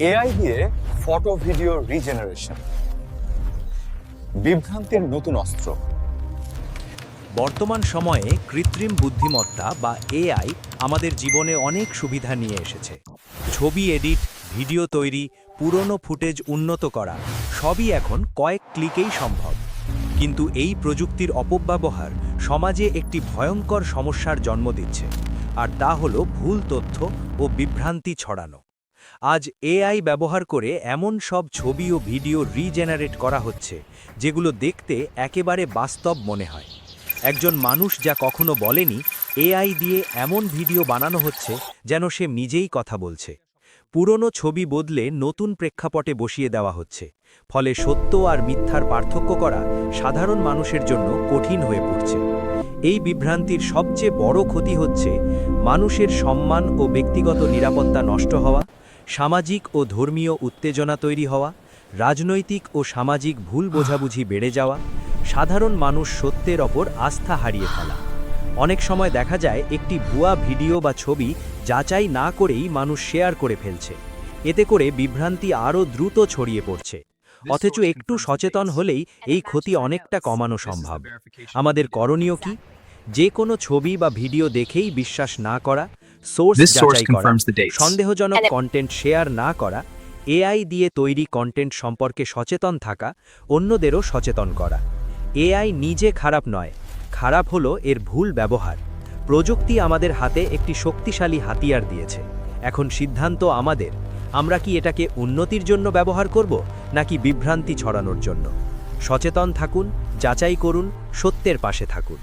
AI দিয়ে photo video regeneration বিভ্রান্তির নতুন অস্ত্র। বর্তমান সময়ে কৃত্রিম বুদ্ধিমত্তা বা এআই আমাদের জীবনে অনেক সুবিধা নিয়ে এসেছে। ছবি এডিট, ভিডিও তৈরি, পুরনো ফুটেজ উন্নত করা, সবই এখন কয়েক ক্লিকেই সম্ভব। কিন্তু এই প্রযুক্তির অপব্যবহার সমাজে একটি ভয়ঙ্কর সমস্যার জন্ম দিচ্ছে, আর তা হলো ভুল তথ্য ও বিভ্রান্তি ছড়ানো। আজ এআই ব্যবহার করে এমন সব ছবি ও ভিডিও রিজেনারেট করা হচ্ছে, যেগুলো দেখতে একেবারে বাস্তব মনে হয়। একজন মানুষ যা কখনো বলেনি, এআই দিয়ে এমন ভিডিও বানানো হচ্ছে যেন সে নিজেই কথা বলছে। পুরনো ছবি বদলে নতুন প্রেক্ষাপটে বসিয়ে দেওয়া হচ্ছে, ফলে সত্য আর মিথ্যার পার্থক্য করা সাধারণ মানুষের জন্য কঠিন হয়ে পড়ছে। এই বিভ্রান্তির সবচেয়ে বড় ক্ষতি হচ্ছে মানুষের সম্মান ও ব্যক্তিগত নিরাপত্তা নষ্ট হওয়া সামাজিক ও ধর্মীয় উত্তেজনা তৈরি হওয়া, রাজনৈতিক ও সামাজিক ভুল বোঝাবুঝি বেড়ে যাওয়া, সাধারণ মানুষ সত্যের ওপর আস্থা হারিয়ে ফেলা। অনেক সময় দেখা যায় একটি ভুয়া ভিডিও বা ছবি যাচাই না করেই মানুষ শেয়ার করে ফেলছে। এতে করে বিভ্রান্তি আরও দ্রুত ছড়িয়ে পড়ছে। অথচ একটু সচেতন হলেই এই ক্ষতি অনেকটা কমানো সম্ভব। আমাদের করণীয় কি? যে কোনো ছবি বা ভিডিও দেখেই বিশ্বাস না করা সোর্স যাচাই করা confirms the dates. সন্দেহজনক কন্টেন্ট শেয়ার না করা এআই দিয়ে তৈরি কন্টেন্ট সম্পর্কে সচেতন থাকা অন্যদেরও সচেতন করা। এআই নিজে খারাপ নয় খারাপ হলো এর ভুল ব্যবহার। প্রযুক্তি আমাদের হাতে একটি শক্তিশালী হাতিয়ার দিয়েছে। এখন সিদ্ধান্ত আমাদের আমরা কি এটাকে উন্নতির জন্য ব্যবহার করব নাকি বিভ্রান্তি ছড়ানোর জন্য? সচেতন থাকুন যাচাই করুন সত্যের পাশে থাকুন।